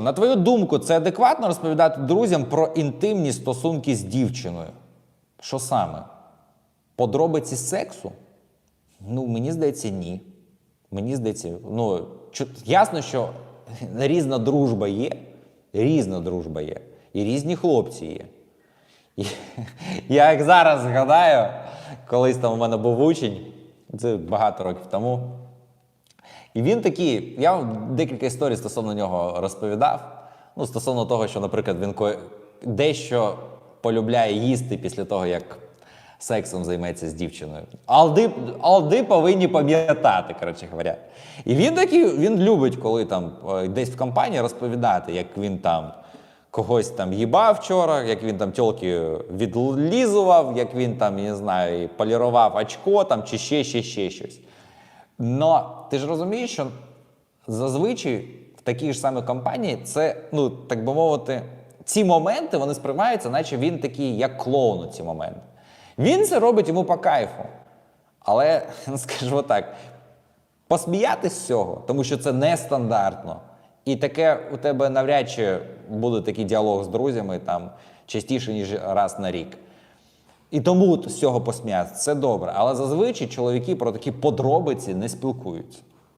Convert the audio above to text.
На твою думку, це адекватно розповідати друзям про інтимні стосунки з дівчиною? Що саме? Подробиці сексу? Ну, мені здається, ні. Мені здається, ну, ясно, що різна дружба є, різна дружба є, і різні хлопці є. Я як зараз згадаю, колись там у мене був учень, це багато років тому. І він такий, я вам декілька історій стосовно нього розповідав. Ну, стосовно того, що, наприклад, він дещо полюбляє їсти після того, як сексом займеться з дівчиною. Алди, алди повинні пам'ятати, коротше говоря. І він такий, він любить, коли там е, десь в компанії розповідати, як він там когось там їбав вчора, як він там тьолки відлізував, як він там, я не знаю, полірував очко там, чи ще, ще, ще щось. Но ти ж розумієш, що зазвичай в такій ж самій компанії це, ну так би мовити, ці моменти вони сприймаються, наче він такий, як клоун у ці моменти. Він це робить йому по кайфу. Але скажімо так, посміятись з цього, тому що це нестандартно. І таке у тебе навряд чи буде такий діалог з друзями там частіше, ніж раз на рік. І тому з цього посміятися це добре. Але зазвичай чоловіки про такі подробиці не спілкуються.